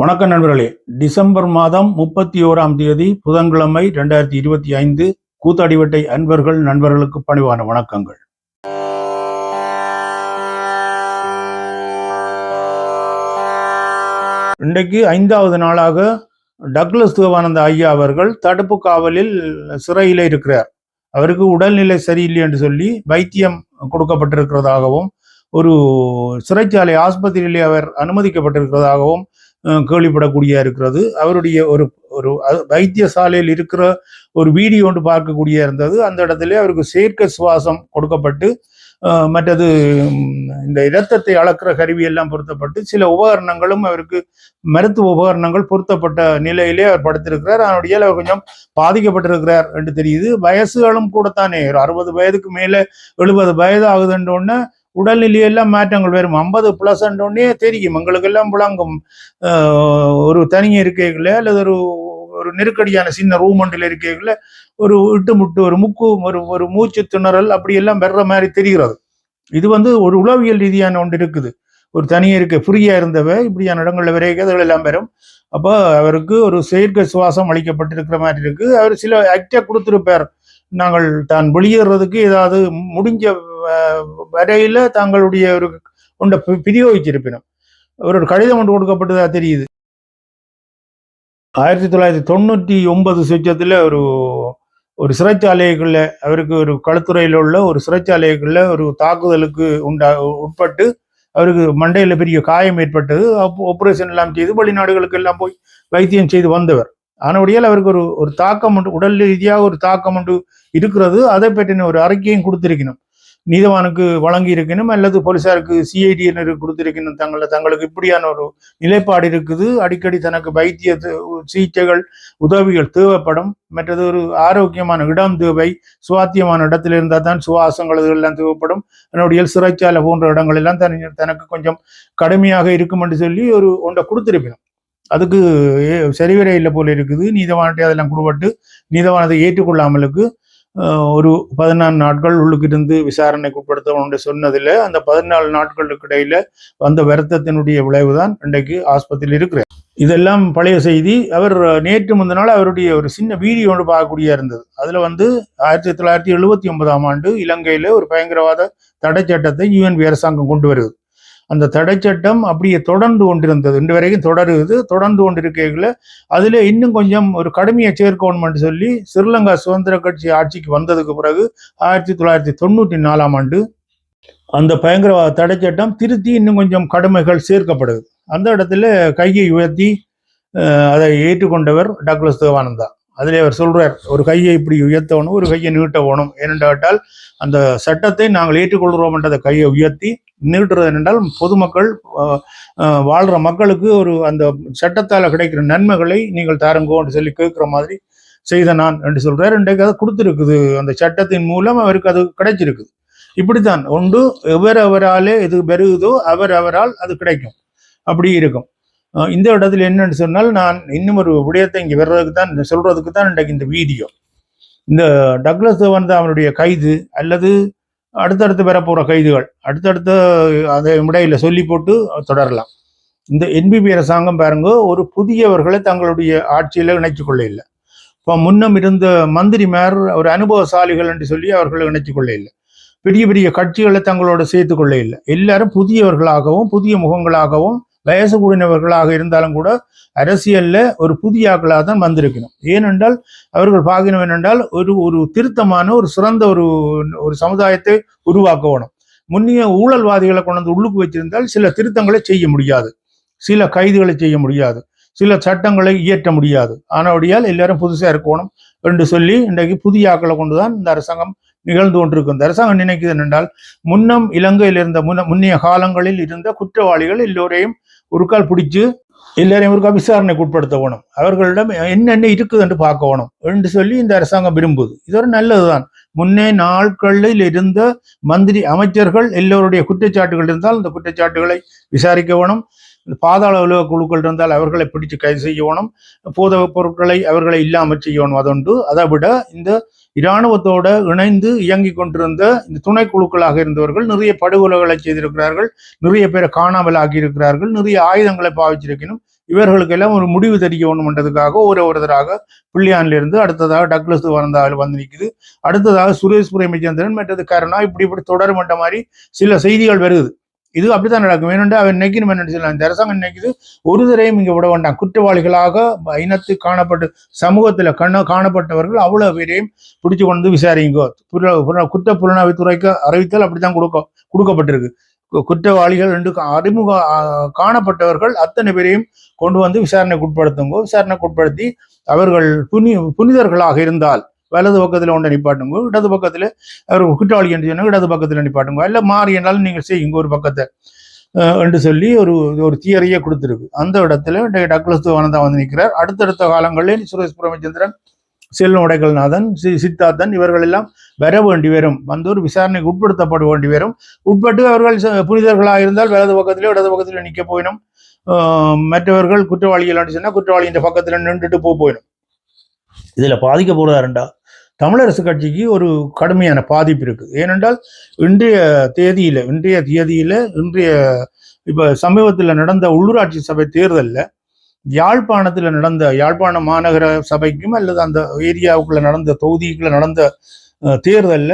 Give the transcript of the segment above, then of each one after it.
வணக்கம் நண்பர்களே. டிசம்பர் மாதம் முப்பத்தி ஓராம் தேதி புதன்கிழமை ரெண்டாயிரத்தி இருபத்தி ஐந்து கூத்தாடிவட்டை அன்பர்கள் நண்பர்களுக்கு பணிவான வணக்கங்கள். இன்றைக்கு ஐந்தாவது நாளாக டக்ளஸ் தேவானந்த ஐயா அவர்கள் தடுப்பு காவலில் சிறையில் இருக்கிறார். அவருக்கு உடல்நிலை சரியில்லை என்று சொல்லி வைத்தியம் கொடுக்கப்பட்டிருக்கிறதாகவும் ஒரு சிறைச்சாலை ஆஸ்பத்திரியிலே அவர் அனுமதிக்கப்பட்டிருக்கிறதாகவும் கேள்விப்படக்கூடிய இருக்கிறது. அவருடைய ஒரு ஒரு வைத்தியசாலையில் இருக்கிற ஒரு வீடியோ ஒன்று பார்க்கக்கூடிய இருந்தது. அந்த இடத்துல அவருக்கு செயற்கை சுவாசம் கொடுக்கப்பட்டு மற்றது இந்த இரத்தத்தை அளக்கிற கருவி எல்லாம் பொருத்தப்பட்டு சில உபகரணங்களும் அவருக்கு மருத்துவ உபகரணங்கள் பொருத்தப்பட்ட நிலையிலே அவர் படுத்திருக்கிறார். அவனுடைய அவர் கொஞ்சம் பாதிக்கப்பட்டிருக்கிறார் என்று தெரியுது. வயசுகளும் கூடத்தானே ஒரு அறுபது வயதுக்கு மேலே எழுபது வயது ஆகுதுன்றோடனே உடல்நிலையெல்லாம் மாற்றங்கள் வரும் ஐம்பது பிளஸ் உடனே தெரியும். எங்களுக்கெல்லாம் புழங்கும் ஒரு தனியாக இருக்கைகள அல்லது ஒரு ஒரு நெருக்கடியான சின்ன ரூம் ஒன்றில் இருக்கைகள ஒரு இட்டு முட்டு ஒரு முக்கு ஒரு ஒரு மூச்சு திணறல் அப்படியெல்லாம் வர்ற மாதிரி தெரிகிறது. இது வந்து ஒரு உளவியல் ரீதியான ஒன்று இருக்குது. ஒரு தனியாக இருக்க ஃப்ரீயாக இருந்தவ இப்படியான இடங்களில் விரைக அதுகள் எல்லாம் வரும். அப்போ அவருக்கு ஒரு செயற்கை சுவாசம் அளிக்கப்பட்டிருக்கிற மாதிரி இருக்குது அவர் சில ஆக்டாக கொடுத்துருப்பார். நாங்கள் தான் வெளியேறதுக்கு ஏதாவது முடிஞ்ச வரையில தங்களுடைய ஒரு ஒன்றை பிரியோகிச்சிருப்பினும் பிரயோகிச்சிருப்பினும் ஒரு கடிதம் ஒன்று கொடுக்கப்பட்டதா தெரியுது. ஆயிரத்தி தொள்ளாயிரத்தி தொண்ணூற்றி ஒன்பது சுவிட்சத்தில் ஒரு ஒரு சிறைச்சாலைக்குள்ள அவருக்கு ஒரு களத்துறையில் உள்ள ஒரு சிறைச்சாலைக்குள்ள ஒரு தாக்குதலுக்கு உண்டா உட்பட்டு அவருக்கு மண்டையில் பெரிய காயம் ஏற்பட்டது. அப்போ ஆப்ரேஷன் எல்லாம் செய்து வெளிநாடுகளுக்கு எல்லாம் போய் வைத்தியம் செய்து வந்தவர். ஆனபடியால் அவருக்கு ஒரு ஒரு தாக்கம் உண்டு. உடல் ரீதியாக ஒரு தாக்கம் உண்டு இருக்கிறது. அதை பற்றின ஒரு அறிக்கையும் கொடுத்திருக்கணும். நீதவானுக்கு வழங்கி இருக்கணும் அல்லது போலீசாருக்கு சிஐடியினருக்கு கொடுத்திருக்கணும் தங்களை தங்களுக்கு இப்படியான ஒரு நிலைப்பாடு இருக்குது. அடிக்கடி தனக்கு வைத்திய சிகிச்சைகள் உதவிகள் தேவைப்படும். மற்றது ஒரு ஆரோக்கியமான இடம் தேவை. சுவாத்தியமான இடத்துல இருந்தால் தான் சுவாசங்கள் எல்லாம் தேவைப்படும். என்னுடைய சிறைச்சாலை போன்ற இடங்கள் எல்லாம் தனி தனக்கு கொஞ்சம் கடுமையாக இருக்கும் என்று சொல்லி ஒரு ஒன்றை கொடுத்திருப்பினும் அதுக்கு ஏ- சரிவரே இல்லை போல இருக்குது. நீதவானத்தை அதெல்லாம் கொடுபட்டு நீதவானத்தை ஏற்றுக்கொள்ளாமலுக்கு ஒரு பதினாலு நாட்கள் உள்ளுக்கிருந்து விசாரணைக்கு உட்படுத்தணும் சொன்னதில் அந்த பதினாலு நாட்களுக்கு இடையில வந்த வருத்தத்தினுடைய விளைவுதான் இன்றைக்கு ஆஸ்பத்திரியில் இருக்கிறார் இதெல்லாம் பழைய செய்தி. அவர் நேற்று முந்தின நாள் அவருடைய ஒரு சின்ன வீடியோ ஒன்று பார்க்கக்கூடிய இருந்தது. அதுல வந்து ஆயிரத்தி தொள்ளாயிரத்தி எழுபத்தி ஒன்பதாம் ஆண்டு இலங்கையில ஒரு பயங்கரவாத தடை சட்டத்தை அரசாங்கம் கொண்டு வருது. அந்த தடை சட்டம் அப்படியே தொடர்ந்து கொண்டிருந்தது. இன்று வரைக்கும் தொடருது. தொடர்ந்து கொண்டிருக்கைகள அதில் இன்னும் கொஞ்சம் ஒரு கடுமையை சேர்க்கணும்னு சொல்லி ஸ்ரீலங்கா சுதந்திர கட்சி ஆட்சிக்கு வந்ததுக்கு பிறகு ஆயிரத்தி தொள்ளாயிரத்தி தொண்ணூற்றி நாலாம் ஆண்டு அந்த பயங்கரவாத தடை சட்டம் திருத்தி இன்னும் கொஞ்சம் கடுமைகள் சேர்க்கப்படுது. அந்த இடத்துல கையை உயர்த்தி அதை ஏற்றுக்கொண்டவர் டாக்டர் தேவானந்தா. அதிலே அவர் சொல்றார் ஒரு கையை இப்படி உயர்த்தவனும் ஒரு கையை நீட்ட வேணும் ஏனென்று அந்த சட்டத்தை நாங்கள் ஏற்றுக்கொள்கிறோம் என்றதை கையை உயர்த்தி நீட்டுறது என்றால் பொதுமக்கள் வாழ்கிற மக்களுக்கு ஒரு அந்த சட்டத்தால் கிடைக்கிற நன்மைகளை நீங்கள் தாருங்கோன்னு சொல்லி கேட்குற மாதிரி செய்த நான் என்று சொல்றார். இன்றைக்கு அதை கொடுத்துருக்குது. அந்த சட்டத்தின் மூலம் அவருக்கு அது கிடைச்சிருக்குது. இப்படித்தான். ஒன்று எவர் அவராலே இது பெருகுதோ அவர் அவரால் அது கிடைக்கும். அப்படி இருக்கும். இந்த இடத்துல என்னன்னு சொன்னால் நான் இன்னும் ஒரு விடயத்தை இங்கே வர்றதுக்கு தான் சொல்றதுக்கு தான் இன்றைக்கு இந்த வீடியோ. இந்த டக்ளஸ் வந்து அவனுடைய கைது அல்லது அடுத்தடுத்து வரப்போகிற கைதுகள் அடுத்தடுத்த அதை முடையில் சொல்லி போட்டு தொடரலாம். இந்த என்பிபி அரசாங்கம் பாருங்க ஒரு புதியவர்களை தங்களுடைய ஆட்சியில் இணைச்சு கொள்ள இல்லை இப்போ முன்னம் இருந்த மந்திரிமார் ஒரு அனுபவசாலிகள் என்று சொல்லி அவர்களை இணைத்துக் கொள்ள இல்லை பெரிய பெரிய கட்சிகளை தங்களோட சேர்த்து கொள்ள இல்லை எல்லாரும் புதியவர்களாகவும் புதிய முகங்களாகவும் வயசு கூடினவர்களாக இருந்தாலும் கூட அரசியல்ல ஒரு புதிய ஆக்களாக தான் வந்திருக்கணும். ஏனென்றால் அவர்கள் பார்க்கணும் என்னென்றால் ஒரு ஒரு திருத்தமான ஒரு சிறந்த ஒரு ஒரு சமுதாயத்தை உருவாக்க வேணும் ஊழல்வாதிகளை கொண்டு வந்து உள்ளுக்கு வச்சிருந்தால் சில திருத்தங்களை செய்ய முடியாது. சில கைதுகளை செய்ய முடியாது. சில சட்டங்களை இயற்ற முடியாது. ஆனபடியால் எல்லாரும் புதுசாக இருக்கணும் என்று சொல்லி இன்றைக்கு புதிய ஆக்களை கொண்டு தான் இந்த அரசாங்கம் நிகழ்ந்து கொண்டிருக்கும். இந்த அரசாங்கம் நினைக்குது என்றால் முன்னம் இலங்கையில் இருந்த முன்ன முன்னைய காலங்களில் இருந்த குற்றவாளிகள் எல்லோரையும் ஒரு கால் பிடிச்சு எல்லாரையும் ஒருக்கா விசாரணைக்கு உட்படுத்தவணும் அவர்களிடம் என்னென்ன இருக்குதுன்னு பார்க்கணும் என்று சொல்லி இந்த அரசாங்கம் விரும்புது. இது ஒரு நல்லதுதான். முன்னே நாட்களில் இருந்த மந்திரி அமைச்சர்கள் எல்லோருடைய குற்றச்சாட்டுகள் இருந்தால் இந்த குற்றச்சாட்டுகளை விசாரிக்க வேணும். இந்த பாதாள உலக குழுக்கள் இருந்தால் அவர்களை பிடிச்சு கைது செய்யணும். போத பொருட்களை அவர்களை இல்லாமல் செய்யணும். அதொன்று அதை விட இந்த இராணுவத்தோட இணைந்து இயங்கிக் கொண்டிருந்த இந்த துணை குழுக்களாக இருந்தவர்கள் நிறைய படுகொலைகளை செய்திருக்கிறார்கள். நிறைய பேரை காணாமல் ஆகியிருக்கிறார்கள் நிறைய ஆயுதங்களை பாவிச்சிருக்கணும். இவர்களுக்கெல்லாம் ஒரு முடிவு தெரிய வேணும்ன்றதுக்காக ஒரு ஒருத்தராக பிள்ளையானிலிருந்து அடுத்ததாக டக்ளஸ் வந்தால் வந்து நிற்குது அடுத்ததாக சுரேஷ் பிரேமச்சந்திரன் மற்றது கருணா இப்படி இப்படி தொடரும் என்ற மாதிரி சில செய்திகள் வருது. இது அப்படித்தான் நடக்கும். வேணும்டா அவன் நினைக்கணும் என்ன சொல்லலாம் இந்த அரசாங்கம் நினைக்குது ஒரு தரையும் இங்கே விட வேண்டாம். குற்றவாளிகளாக இனத்து காணப்பட்டு சமூகத்தில் கண்ண காணப்பட்டவர்கள் அவ்வளோ பேரையும் பிடிச்சு கொண்டு விசாரிங்கோ. புல- புல- குற்ற புலனாய்வுத்துறைக்கு அறிவித்தல் அப்படித்தான் கொடுக்க கொடுக்கப்பட்டிருக்கு. கு- குற்றவாளிகள் ரெண்டு அறிமுக காணப்பட்டவர்கள் அத்தனை பேரையும் கொண்டு வந்து விசாரணைக்கு உட்படுத்துங்க. விசாரணைக்கு உட்படுத்தி அவர்கள் புனி புனிதர்களாக இருந்தால் வலது பக்கத்துல ஒன்றை நிப்பாட்டுங்க இடது பக்கத்துல அவர் குற்றவாளி என்று சொன்னால் இடது பக்கத்துல நிப்பாட்டுங்க. இல்ல மாறி என்னாலும் நீங்கள் செய்யுங்க ஒரு பக்கத்தை. என்று சொல்லி ஒரு ஒரு தியரியை கொடுத்துருக்கு. அந்த இடத்துல டே- டக்ளஸ் வனதா வந்து நிற்கிறார். அடுத்தடுத்த காலங்களில் சுரேஷ் பிரமச்சந்திரன் செல்வம் உடைகள்நாதன் சி சித்தார்த்தன் இவர்கள் எல்லாம் வர வேண்டி வரும். வந்து ஒரு விசாரணைக்கு உட்படுத்தப்பட வேண்டி வரும். உட்பட்டு அவர்கள் புனிதர்களாக இருந்தால் வலது பக்கத்திலே இடது பக்கத்தில் நிற்க போயிடும் ஆஹ் மற்றவர்கள் குற்றவாளிகள் சொன்னா குற்றவாளியின் பக்கத்துல நின்றுட்டு போக போயிடும் இதுல பாதிக்க தமிழரசு கட்சிக்கு ஒரு கடுமையான பாதிப்பு இருக்கு. ஏனென்றால் இன்றைய தேதியில இன்றைய தேதியில இன்றைய இப்போ சமீபத்துல நடந்த உள்ளூராட்சி சபை தேர்தல்ல யாழ்ப்பாணத்துல நடந்த யாழ்ப்பாண மாநகர சபைக்கும் அல்லது அந்த ஏரியாவுக்குள்ள நடந்த தொகுதிக்குள்ள நடந்த தேர்தலில் தேர்தல்ல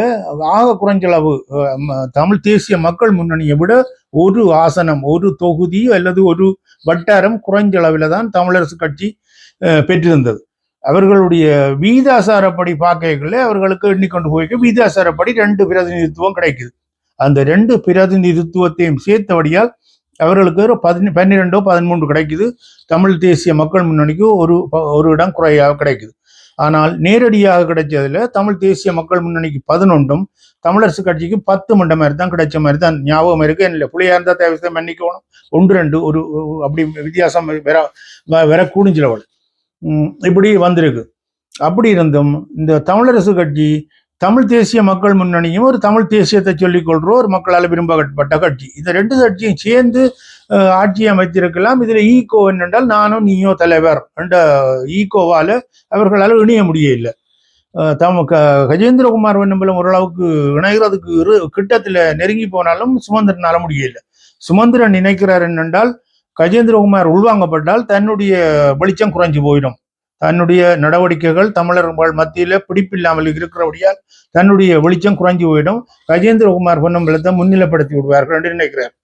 ஆக குறைஞ்சளவு தமிழ் தேசிய மக்கள் முன்னணியை விட ஒரு ஆசனம் ஒரு தொகுதி அல்லது ஒரு வட்டாரம் குறைஞ்ச அளவில் தான் தமிழரசு கட்சி பெற்றிருந்தது. அவர்களுடைய வீதாசாரப்படி பார்க்கல அவர்களுக்கு எண்ணிக்கொண்டு போய்க்க வீதாசாரப்படி ரெண்டு பிரதிநிதித்துவம் கிடைக்குது. அந்த ரெண்டு பிரதிநிதித்துவத்தையும் சேர்த்தபடியால் அவர்களுக்கு ஒரு பதினி பன்னிரெண்டோ பதிமூன்று கிடைக்குது. தமிழ் தேசிய மக்கள் முன்னணிக்கு ஒரு ப- ஒரு இடம் குறையாக கிடைக்குது. ஆனால் நேரடியாக கிடைச்சதுல தமிழ் தேசிய மக்கள் முன்னணிக்கு பதினொன்றும் தமிழரசு கட்சிக்கு பத்து மண்ட மாதிரி தான் கிடைச்ச மாதிரி தான் ஞாபகம் இருக்கு. இல்லை புள்ளியா இருந்தால் தேவை மன்னிக்கணும். ஒன்று ரெண்டு ஒரு அப்படி வித்தியாசம் வர வ- வேற இப்படி வந்திருக்கு. அப்படி இருந்தும் இந்த தமிழரசு கட்சி தமிழ் தேசிய மக்கள் முன்னணியும் ஒரு தமிழ் தேசியத்தை சொல்லிக்கொள்கிற ஒரு மக்களால் விரும்பப்பட்ட கட்சி. இந்த ரெண்டு கட்சியும் சேர்ந்து ஆட்சி அமைத்திருக்கலாம். இதில் ஈகோ என்னென்றால் நானும் நீயோ தலைவர் என்ற ஈகோவால் அவர்களால் இணைய முடியல தம் க கஜேந்திரகுமார் வெண்ணம்பலம் ஓரளவுக்கு இணைகிறதுக்கு இரு- கிட்டத்தில் நெருங்கி போனாலும் சுமந்திரனால முடியல சுமந்திரன் நினைக்கிறார் என்னென்றால் கஜேந்திரகுமார் உள்வாங்கப்பட்டால் தன்னுடைய வெளிச்சம் குறைஞ்சு போயிடும். தன்னுடைய நடவடிக்கைகள் தமிழர்கள் மத்தியில பிடிப்பில்லாமல் இருக்கிறபடியால் தன்னுடைய வெளிச்சம் குறைஞ்சு போயிடும். கஜேந்திரகுமார் பொன்னம்பலத்தை முன்னிலைப்படுத்தி விடுவார்கள் என்று நினைக்கிறார்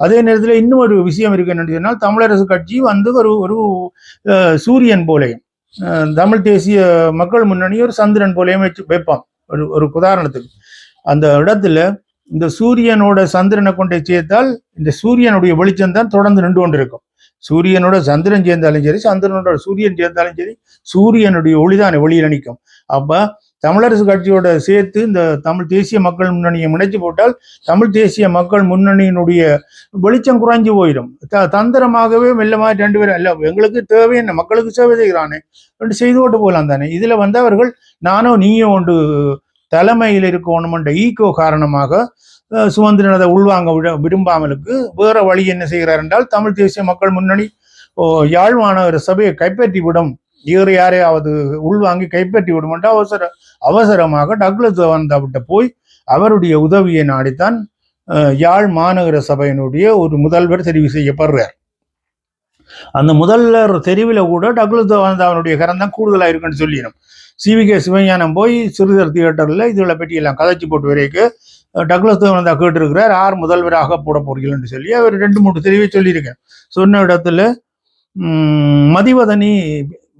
அதே நேரத்தில் இன்னும் ஒரு விஷயம் இருக்கு என்று சொன்னால் தமிழரசு கட்சி வந்து ஒரு ஒரு சூரியன் போலையும் தமிழ் தேசிய மக்கள் முன்னணி ஒரு சந்திரன் போலையும் வச்சு வைப்பான். ஒரு ஒரு உதாரணத்துக்கு. அந்த இடத்துல இந்த சூரியனோட சந்திரனை கொண்டு சேர்த்தால் இந்த சூரியனுடைய வெளிச்சம் தான் தொடர்ந்து நின்று கொண்டிருக்கும். சூரியனோட சந்திரன் சேர்ந்தாலும் சரி சந்திரனோட சூரியன் சேர்ந்தாலும் சரி சூரியனுடைய ஒளிதான் வெளியில் நிற்கும். அப்போ தமிழரசு கட்சியோட சேர்த்து இந்த தமிழ் தேசிய மக்கள் முன்னணியை முனைச்சு போட்டால் தமிழ் தேசிய மக்கள் முன்னணியினுடைய வெளிச்சம் குறைஞ்சு போயிடும். த- தந்திரமாகவே மெல்ல மாதிரி ரெண்டு பேரும் இல்லை எங்களுக்கு தேவை என்ன? மக்களுக்கு சேவை செய்கிறானே? ரெண்டு செய்து கொண்டு போகலாம் தானே. இதில் வந்து அவர்கள் நானும் நீயும் ஒன்று தலைமையில் இருக்கணுமென்ற ஈகோ காரணமாக அஹ், உள்வாங்க விட விரும்பாமலுக்கு வேற வழி என்ன செய்கிறார் என்றால் தமிழ் தேசிய மக்கள் முன்னணி ஓ, யாழ் மாநகர சபையை கைப்பற்றி விடும். வேறு யாரையாவது உள்வாங்கி கைப்பற்றி விடும் என்று அவசர அவசரமாக டக்ளஸ் வந்தவிட்ட போய் அவருடைய உதவியை நாடித்தான் அஹ், யாழ் மாநகர சபையினுடைய ஒரு முதல்வர் தெரிவு செய்யப்படுறார். அந்த முதல்வர் தெரிவில் கூட டக்ளஸ் அவனுடைய கரம் தான் கூடுதலாக இருக்குன்னு சொல்லிடும் சிவிகே சிவஞானம் போய் சிறுதர் தியேட்டரில் இதுகளை பற்றி எல்லாம் கதைச்சு போட்டு வரைக்கு டக்ளஸ் தேவனந்தா கேட்டிருக்கிறார் யார் முதல்வராக போட போறீங்கன்னு சொல்லி அவர் ரெண்டு மூணு தெரிவி சொல்லியிருக்கேன் சொன்ன இடத்துல மதிவதனி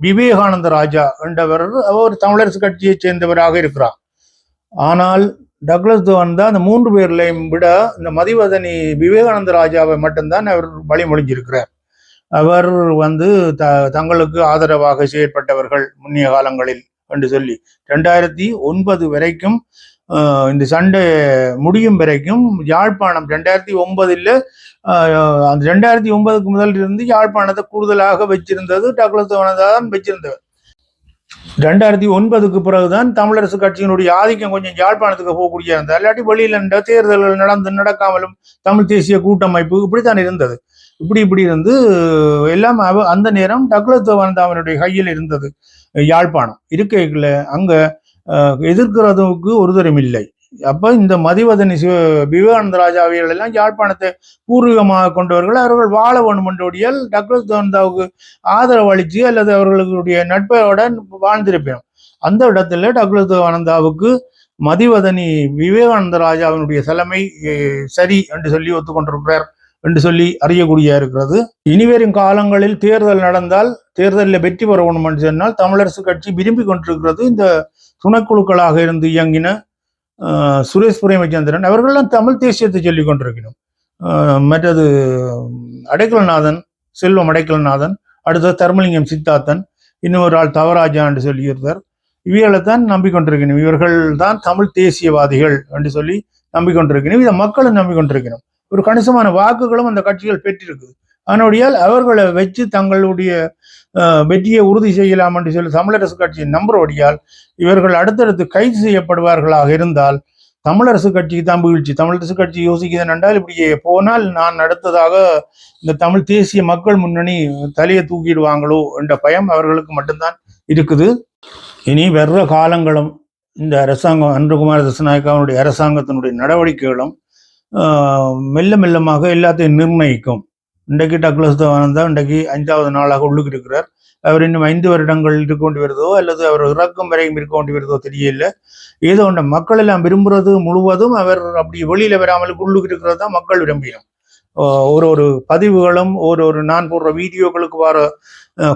விவேகானந்த ராஜா என்றவர் அவர் தமிழரசு கட்சியைச் சேர்ந்தவராக இருக்கிறார். ஆனால் டக்ளஸ் தான் அந்த மூன்று பேர்லையும் விட இந்த மதிவதனி விவேகானந்த ராஜாவை மட்டும்தான் அவர் வழிமொழிஞ்சிருக்கிறார். அவர் வந்து த தங்களுக்கு ஆதரவாக செயற்பட்டவர்கள் முன்னிய காலங்களில். என்று சொல்லி ரெண்டாயிரத்தி ஒன்பது வரைக்கும் இந்த சண்டை முடியும் வரைக்கும் யாழ்ப்பாணம் ரெண்டாயிரத்தி ஒன்பதுல அந்த ரெண்டாயிரத்தி ஒன்பதுக்கு முதல் இருந்து யாழ்ப்பாணத்தை கூடுதலாக வச்சிருந்தது டக்ளஸ் தான் வச்சிருந்தவர். ரெண்டாயிரத்தி ஒன்பதுக்கு பிறகுதான் தமிழரசு கட்சியினுடைய ஆதிக்கம் கொஞ்சம் யாழ்ப்பாணத்துக்கு போகக்கூடிய இருந்தது. இல்லாட்டி வெளியில இருந்த தேர்தல்கள் நடந்து நடக்காமலும் தமிழ் தேசிய கூட்டமைப்பு இப்படித்தான் இருந்தது. இப்படி இப்படி இருந்து எல்லாம் அந்த நேரம் டக்ளஸ் தேவானந்தாவனுடைய கையில் இருந்தது. யாழ்ப்பாணம். இருக்கைக்குள்ள அங்க எதிர்க்கிறதுக்கு ஒருதரம் இல்லை. அப்போ இந்த மதிவதனி சிவ விவேகானந்த ராஜாவியல் எல்லாம் யாழ்ப்பாணத்தை பூர்வீகமாக கொண்டவர்கள் அவர்கள் வாழ வேண்டும் என்றோடியால் டக்ளஸ் தேவந்தாவுக்கு ஆதரவு அளித்து அல்லது அவர்களுடைய நட்புடன் வாழ்ந்திருப்பினோம் அந்த இடத்துல டக்ளஸ் தேவானந்தாவுக்கு மதிவதனி விவேகானந்த ராஜாவினுடைய தலைமை சரி என்று சொல்லி ஒத்துக்கொண்டிருக்கிறார். என்று சொல்லி அறியக்கூடிய இருக்கிறது. இனிவரும் காலங்களில் தேர்தல் நடந்தால் தேர்தலில் வெற்றி பெற வேண்டும் என்று சொன்னால் தமிழரசு கட்சி விரும்பி கொண்டிருக்கிறது. இந்த துணைக்குழுக்களாக இருந்து இயங்கின சுரேஷ் பிரேமச்சந்திரன் அவர்களெல்லாம் தமிழ் தேசியத்தை சொல்லிக் கொண்டிருக்கணும். மற்றது அடைக்கலநாதன் செல்வம் அடைக்கலநாதன் அடுத்தது தர்மலிங்கம் சித்தார்த்தன் இன்னொரு ஆள் தவராஜா என்று சொல்லியிருந்தார் இவைகளைத்தான் நம்பிக்கொண்டிருக்கணும் இவர்கள் தான் தமிழ் தேசியவாதிகள் என்று சொல்லி நம்பிக்கொண்டிருக்கணும் இதை மக்களும் நம்பிக்கொண்டிருக்கணும் ஒரு கணிசமான வாக்குகளும் அந்த கட்சிகள் பெற்றிருக்கு. அதனுடையால் அவர்களை வச்சு தங்களுடைய வெற்றியை உறுதி செய்யலாம் என்று சொல்லி தமிழரசு கட்சியின் நம்புறபடியால் இவர்கள் அடுத்தடுத்து கைது செய்யப்படுவார்களாக இருந்தால் தமிழரசு கட்சிக்கு தான் வீழ்ச்சி. தமிழரசு கட்சி யோசிக்கிறது என்றால் இப்படி போனால் நான் அடுத்ததாக இந்த தமிழ் தேசிய மக்கள் முன்னணி தலையை தூக்கிடுவாங்களோ என்ற பயம் அவர்களுக்கு மட்டும்தான் இருக்குது. இனி வர்ற காலங்களும் இந்த அரசாங்கம் அன்புகுமார் தசநாயக்காவுடைய அரசாங்கத்தினுடைய நடவடிக்கைகளும் மெல்ல மெல்லமாக எல்லாத்தையும் நிர்ணயிக்கும். இன்றைக்கு டக்ளஸ் தேவானந்தா இன்றைக்கு ஐந்தாவது நாளாக உள்ளுக்கு இருக்கிறார். அவர் இன்னும் ஐந்து வருடங்கள் இருக்க வேண்டி வருதோ அல்லது அவர் இறக்கும் வரையும் இருக்க வேண்டி வருதோ தெரியல ஏதோ ஒன்று மக்கள் எல்லாம் விரும்புறது முழுவதும் அவர் அப்படி வெளியில வராமல் உள்ளுக்கு இருக்கிறது தான் மக்கள் விரும்பினோம். ஒரு ஒரு பதிவுகளும் ஒரு ஒரு நான் போடுற வீடியோக்களுக்கு வர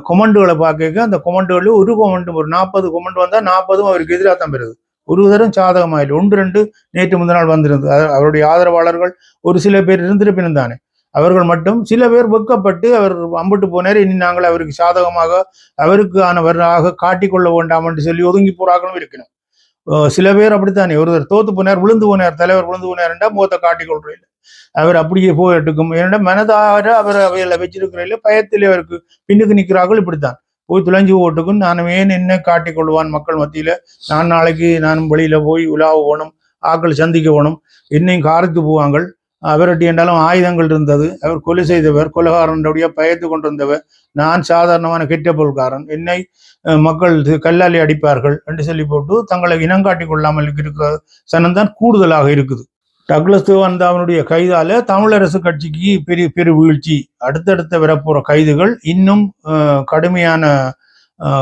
கொமெண்டுகளை பார்க்க அந்த கொமெண்டுகளில் ஒரு கொமெண்ட் ஒரு நாற்பது கொமெண்ட் வந்தால் நாற்பதும் அவருக்கு எதிராக தான் பெறுது ஒரு தரம் சாதகமாக இல்லை ஒன்று ரெண்டு நேற்று முந்த நாள் வந்திருந்தது அவருடைய ஆதரவாளர்கள் ஒரு சில பேர் இருந்திருப்பினும் தானே. அவர்கள் மட்டும் சில பேர் வெக்கப்பட்டு அவர் அம்பிட்டு போனார். இனி நாங்கள் அவருக்கு சாதகமாக அவருக்கானவராக காட்டிக்கொள்ள வேண்டாம் என்று சொல்லி ஒதுங்கி போறார்களும் இருக்கணும் சில பேர் அப்படித்தானே. ஒருவர் தோத்து போனார் விழுந்து போனார் தலைவர் விழுந்து போனார் போனார்ன்றா முகத்தை காட்டிக்கொள்றையில் அவர் அப்படியே போயிட்டுக்கும் ஏன்னா மனதார அவர் அவையில வச்சிருக்கிறதில்ல பயத்தில் அவருக்கு பின்னுக்கு நிற்கிறார்கள் இப்படித்தான். போய் துளைஞ்சு ஓட்டுக்கும் நானும் ஏன் என்ன காட்டிக்கொள்வான் மக்கள் மத்தியில. நான் நாளைக்கு நானும் வெளியில போய் உலாவ போகணும் ஆக்கள் சந்திக்க போகணும். என்னையும் காரத்து போவாங்கள். அவர்கிட்ட என்றாலும் ஆயுதங்கள் இருந்தது. அவர் கொலை செய்தவர் கொலகாரனுடைய பயத்து கொண்டிருந்தவர். நான் சாதாரணமான கெட்ட பொருள்காரன் என்னை மக்கள் இது கல்லாலே அடிப்பார்கள் என்று சொல்லி போட்டு தங்களை இனங்காட்டி கொள்ளாமல் இருக்கிற சனம்தான் கூடுதலாக இருக்குது. டக்ளஸ் தேவானந்தாவினுடைய கைதால தமிழரசு கட்சிக்கு பெரிய பெரு வீழ்ச்சி. அடுத்தடுத்த வரப்போற கைதுகள் இன்னும் கடுமையான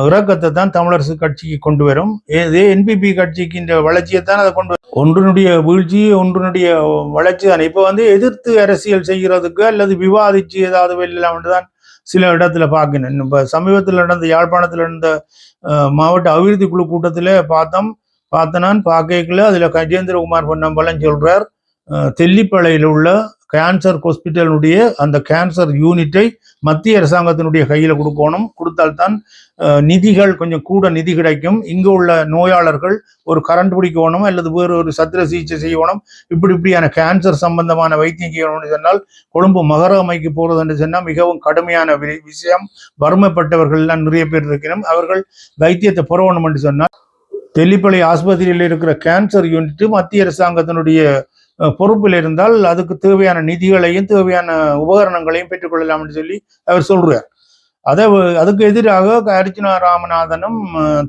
இறக்கத்தை தான் தமிழரசு கட்சிக்கு கொண்டு வரும். இதே என்பிபி கட்சிக்கு இந்த வளர்ச்சியை தான் அதை கொண்டு வரும். ஒன்றினுடைய வீழ்ச்சி ஒன்றினுடைய வளர்ச்சி தான். இப்போ வந்து எதிர்த்து அரசியல் செய்கிறதுக்கு அல்லது விவாதிச்சு ஏதாவது வெல்லலாம் தான் சில இடத்துல பார்க்கணும். இப்போ சமீபத்தில் நடந்த யாழ்ப்பாணத்தில் நடந்த மாவட்ட அபிவிருத்தி குழு கூட்டத்தில் பார்த்தோம். பார்த்தனான் பார்க்கல அதில் கஜேந்திரகுமார் பொன்னம்பலம் சொல்கிறார் தெல்லிப்பளையில் உள்ள கேன்சர் ஹாஸ்பிட்டலுடைய அந்த கேன்சர் யூனிட்டை மத்திய அரசாங்கத்தினுடைய கையில் கொடுக்கணும். கொடுத்தால்தான் நிதிகள் கொஞ்சம் கூட நிதி கிடைக்கும். இங்கு உள்ள நோயாளர்கள் ஒரு கரண்ட் பிடிக்கணும் அல்லது வேறு ஒரு சத்திர சிகிச்சை செய்யணும். இப்படி இப்படியான கேன்சர் சம்பந்தமான வைத்தியம் செய்யணும்னு சொன்னால் கொழும்பு மகரமைக்கு போறது என்று சொன்னால் மிகவும் கடுமையான வி- விஷயம். வறுமைப்பட்டவர்கள் எல்லாம் நிறைய பேர் இருக்கணும் அவர்கள் வைத்தியத்தை புறவணும் என்று சொன்னால் தெல்லிப்பளை ஆஸ்பத்திரியில் இருக்கிற கேன்சர் யூனிட் மத்திய அரசாங்கத்தினுடைய பொறுப்பில் இருந்தால் அதுக்கு தேவையான நிதிகளையும் தேவையான உபகரணங்களையும் பெற்றுக்கொள்ளலாம் என்று சொல்லி அவர் சொல்றார். அதை அதுக்கு எதிராக அர்ஜுனா ராமநாதனும்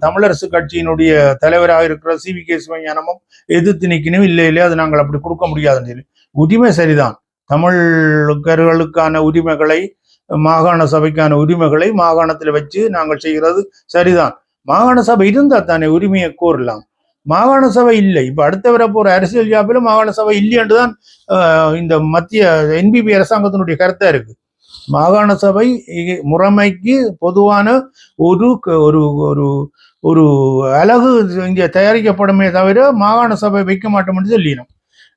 தமிழரசு கட்சியினுடைய தலைவராக இருக்கிற சி. வி. கே. சிவஞானமும் எதிர்த்து நிற்கணும் இல்லை இல்லையா அது நாங்கள் அப்படி கொடுக்க முடியாதுன்னு சொல்லி. உரிமை சரிதான். தமிழ்கர்களுக்கான உரிமைகளை மாகாண சபைக்கான உரிமைகளை மாகாணத்தில் வச்சு நாங்கள் செய்கிறது சரிதான். மாகாண சபை இருந்தால் தானே உரிமையை கோரலாம். மாகாண சபை இல்லை. இப்ப அடுத்த வரப்போகிற போற அரசியல் ஜாப்பிலும் மாகாண சபை இல்லையென்று தான் ஆஹ், இந்த மத்திய என்பிபி அரசாங்கத்தினுடைய கருத்தா இருக்கு. மாகாண சபை முறைமைக்கு பொதுவான ஒரு ஒரு ஒரு ஒரு அழகு இங்கே தயாரிக்கப்படுமே தவிர மாகாண சபை வைக்க மாட்டோம் என்று சொல்லிடணும்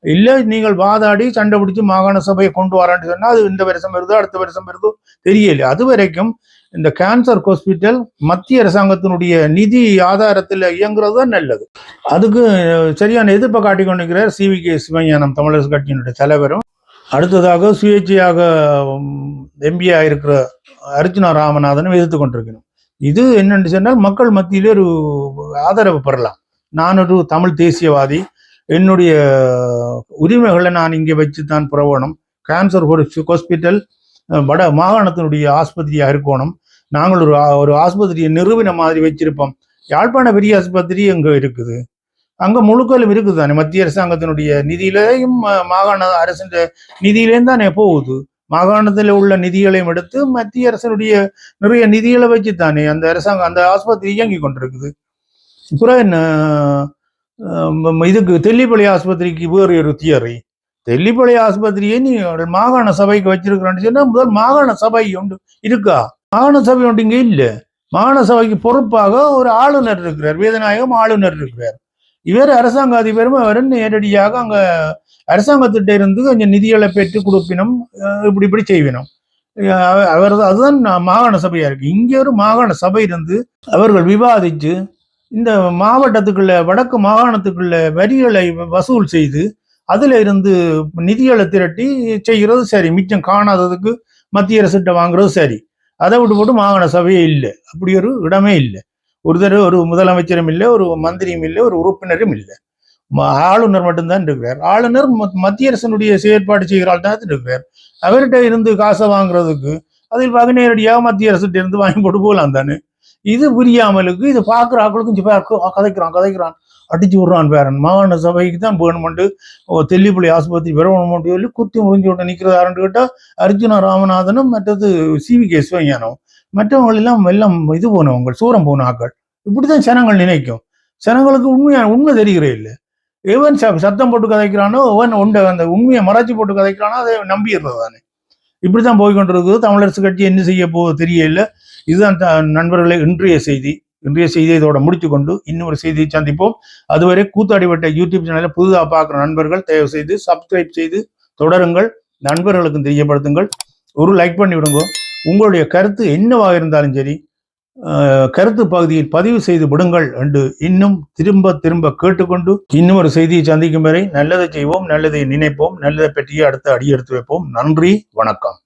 இல்லை நீங்கள் வாதாடி சண்டை பிடிச்சு மாகாண சபையை கொண்டு வரான்னு சொன்னால் அது இந்த வருஷம் வருதோ அடுத்த வருஷம் வருதோ தெரியல. அது வரைக்கும் இந்த கேன்சர் ஹாஸ்பிட்டல் மத்திய அரசாங்கத்தினுடைய நிதி ஆதாரத்தில் இயங்குறது தான் நல்லது. அதுக்கு சரியான எதிர்ப்பை காட்டிக்கொண்டிருக்கிறார் C V K Sivagnanam Tamilarasu கட்சியினுடைய தலைவரும் அடுத்ததாக சுயேட்சையாக எம்பியாக இருக்கிற அர்ஜுனா ராமநாதனும் எதிர்த்து கொண்டிருக்கணும். இது என்னன்னு சொன்னால் மக்கள் மத்தியிலே ஒரு ஆதரவு பெறலாம். நான் ஒரு தமிழ் தேசியவாதி என்னுடைய உரிமைகளை நான் இங்கே வச்சு தான் புறவணும் கேன்சர் ஹாஸ்பிட்டல் வட மாகாணத்தினுடைய ஆஸ்பத்திரியாக இருக்கணும். நாங்கள் ஒரு ஒரு ஆஸ்பத்திரியை நிறுவன மாதிரி வச்சிருப்போம். யாழ்ப்பாண பெரிய ஆஸ்பத்திரி அங்கே இருக்குது. அங்க முழுக்கலும் இருக்குது தானே மத்திய அரசாங்கத்தினுடைய நிதியிலேயும் மாகாண அரசின் நிதியிலேயும் தானே போகுது. மாகாணத்தில் உள்ள நிதிகளையும் எடுத்து மத்திய அரசனுடைய நிறைய நிதிகளை வச்சு தானே அந்த அரசாங்கம் அந்த ஆஸ்பத்திரி இயங்கி கொண்டிருக்குது. அப்புறம் என்ன? இதுக்கு தெல்லிப்பள்ளி ஆஸ்பத்திரிக்கு வேறு ஒரு தியரி. தெல்லிப்பள்ளி ஆஸ்பத்திரியை நீ மாகாண சபைக்கு வச்சிருக்கிறேன்னு சொன்னா முதல் மாகாண சபை உண்டு இருக்கா? மாகாண சபை உண்டு இங்க இல்லை. மாகாசபைக்கு பொறுப்பாக ஒரு ஆளுநர் இருக்கிறார். வேதநாயகம் ஆளுநர் இருக்கிறார். இவர் அரசாங்க அதிபரும் அவர் நேரடியாக அங்க அரசாங்கத்திட்ட இருந்து கொஞ்சம் நிதிகளை பெற்று கொடுப்பினும் இப்படி இப்படி செய்வினோம். அவர் அதுதான் மாகாண சபையா இருக்கு. இங்க ஒரு மாகாண சபை இருந்து அவர்கள் விவாதிச்சு இந்த மாவட்டத்துக்குள்ள வடக்கு மாகாணத்துக்குள்ள வரிகளை வசூல் செய்து அதுல இருந்து நிதிகளை திரட்டி செய்கிறது சரி. மிச்சம் காணாததுக்கு மத்திய அரசிட்ட வாங்குறது சரி. அதை விட்டு போட்டு மாகாண சபையே இல்லை. அப்படி ஒரு இடமே இல்லை. ஒரு தடவை ஒரு முதலமைச்சரும் இல்லை ஒரு மந்திரியும் இல்லை ஒரு உறுப்பினரும் இல்லை. ஆளுநர் மட்டும்தான் இருக்கிறார். ஆளுநர் மத்- மத்திய அரசனுடைய செயற்பாடு செய்கிறாள் தான் இருக்கிறார். அவர்கிட்ட இருந்து காசை வாங்குறதுக்கு அதில் வகை நேரடியாக மத்திய அரசுகிட்ட இருந்து வாங்கி போட்டு போகலாம் தானே. இது புரியாமலுக்கு இது பார்க்குற ஆக்களுக்கும் கதைக்கிறான் கதைக்கிறான். அடிச்சு விடுறான் பேரன் மாகாண சபைக்கு தான் வேணுமெண்டு ஓ, தெல்லிப்பள்ளி ஆஸ்பத்திரி வரணுமெண்டு சொல்லி குத்தி முடிஞ்சு விட்டு நிற்கிறதாருன்னு கேட்டால் அர்ஜுனா ராமநாதனும் மற்றது சிவி கே சிவஞானம் மற்றவங்களெல்லாம் எல்லாம் இது போனவங்க சூரம் போன ஆக்கள் இப்படிதான் ஜனங்கள் நினைக்கும். ஜனங்களுக்கு உண்மையான உண்மை தெரிகிறே இல்லை. எவன் ச- சத்தம் போட்டு கதைக்கிறானோ எவன் உண்ட அந்த உண்மையை மறைச்சி போட்டு கதைக்கிறானோ அதை நம்பிடுறது தானே. இப்படி தான் போய்கொண்டிருக்குது தமிழரசு கட்சி என்ன செய்ய போக தெரியல இதுதான் நண்பர்களே இன்றைய செய்தி. இன்றைய செய்தியை இதோட முடிச்சு கொண்டு இன்னொரு செய்தியை சந்திப்போம். அதுவரை கூத்தாடிவட்ட யூடியூப் சேனலை புதுதாக பார்க்குற நண்பர்கள் தயவு செய்து சப்ஸ்கிரைப் செய்து தொடருங்கள். நண்பர்களுக்கும் தெரியப்படுத்துங்கள். ஒரு லைக் பண்ணி விடுங்க. உங்களுடைய கருத்து என்னவாக இருந்தாலும் சரி கருத்து பகுதியில் பதிவு செய்து விடுங்கள் என்று இன்னும் திரும்ப திரும்ப கேட்டுக்கொண்டு இன்னும் ஒரு செய்தியை சந்திக்கும் வரை நல்லதை செய்வோம் நல்லதை நினைப்போம் நல்லதை பற்றியே அடுத்த அடி எடுத்து வைப்போம். நன்றி வணக்கம்.